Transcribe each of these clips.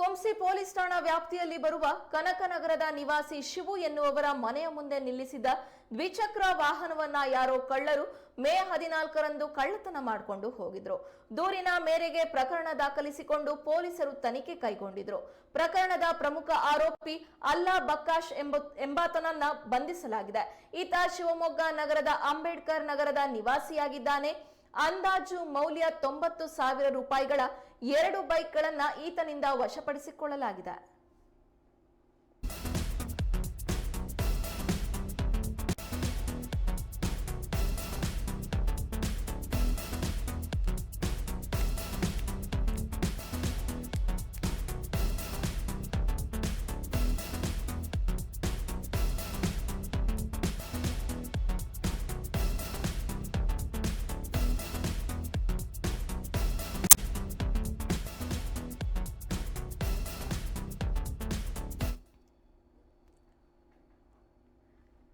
ಕೊಂಸಿ police ಠಾಣಾ ವ್ಯಾಪ್ತಿಯಲ್ಲಿ ಬರುವ ಕನಕನಗರದ ನಿವಾಸಿ ಶಿವು ಎನ್ನುವವರ ಮನೆಯ ಮುಂದೆ ನಿಲ್ಲಿಸಿದ್ದ ದ್ವಿಚಕ್ರ ವಾಹನವನ್ನ ಯಾರೋ ಕಳ್ಳರು ಮೇ ಹದಿನಾಲ್ಕರಂದು ಕಳ್ಳತನ ಮಾಡಿಕೊಂಡು ಹೋಗಿದ್ರು. ದೂರಿನ ಮೇರೆಗೆ ಪ್ರಕರಣ ದಾಖಲಿಸಿಕೊಂಡು ಪೊಲೀಸರು ತನಿಖೆ ಕೈಗೊಂಡಿದ್ರು. ಪ್ರಕರಣದ ಪ್ರಮುಖ ಆರೋಪಿ ಅಲ್ಲಾ ಬಕ್ಕಾಶ್ ಎಂಬ ಎಂಬಾತನನ್ನ ಬಂಧಿಸಲಾಗಿದೆ. ಈತ ಶಿವಮೊಗ್ಗ ನಗರದ ಅಂಬೇಡ್ಕರ್ ನಗರದ ನಿವಾಸಿಯಾಗಿದ್ದಾನೆ. ಅಂದಾಜು ಮೌಲ್ಯ ತೊಂಬತ್ತು ಸಾವಿರ ರೂಪಾಯಿಗಳ ಎರಡು ಬೈಕ್ಗಳನ್ನು ಈತನಿಂದ ವಶಪಡಿಸಿಕೊಳ್ಳಲಾಗಿದೆ.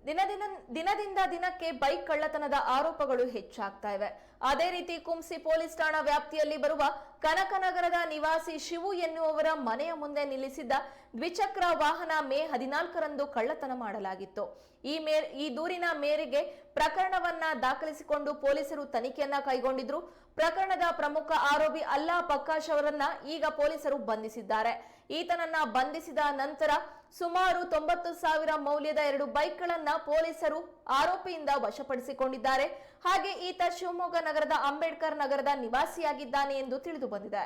ದಿನದಿನ ದಿನದಿಂದ ದಿನಕ್ಕೆ ಬೈಕ್ ಕಳ್ಳತನದ ಆರೋಪಗಳು ಹೆಚ್ಚಾಗ್ತಾ ಇವೆ. ಅದೇ ರೀತಿ ಕುಂಸಿ ಪೊಲೀಸ್ ಠಾಣಾ ವ್ಯಾಪ್ತಿಯಲ್ಲಿ ಬರುವ ಕನಕನಗರದ ನಿವಾಸಿ ಶಿವು ಎನ್ನುವವರ ಮನೆಯ ಮುಂದೆ ನಿಲ್ಲಿಸಿದ್ದ ದ್ವಿಚಕ್ರ ವಾಹನ ಮೇ ಹದಿನಾಲ್ಕರಂದು ಕಳ್ಳತನ ಮಾಡಲಾಗಿತ್ತು. ಈ ಮೇ, ಈ ದೂರಿನ ಮೇರೆಗೆ ಪ್ರಕರಣವನ್ನ ದಾಖಲಿಸಿಕೊಂಡು ಪೊಲೀಸರು ತನಿಖೆಯನ್ನ ಕೈಗೊಂಡಿದ್ರು. ಪ್ರಕರಣದ ಪ್ರಮುಖ ಆರೋಪಿ ಅಲ್ಲಾ ಪಕ್ಕಾಶ್ ಅವರನ್ನ ಈಗ ಪೊಲೀಸರು ಬಂಧಿಸಿದ್ದಾರೆ. ಈತನನ್ನ ಬಂಧಿಸಿದ ನಂತರ ಸುಮಾರು ತೊಂಬತ್ತು ಸಾವಿರ ಮೌಲ್ಯದ ಎರಡು ಬೈಕ್ಗಳನ್ನ ಪೊಲೀಸರು ಆರೋಪಿಯಿಂದ ವಶಪಡಿಸಿಕೊಂಡಿದ್ದಾರೆ. ಹಾಗೆ ಈತ ಶಿವಮೊಗ್ಗ ನಗರದ ಅಂಬೇಡ್ಕರ್ ನಗರದ ನಿವಾಸಿಯಾಗಿದ್ದಾನೆ ಎಂದು ತಿಳಿದು ಬಂದಿದೆ.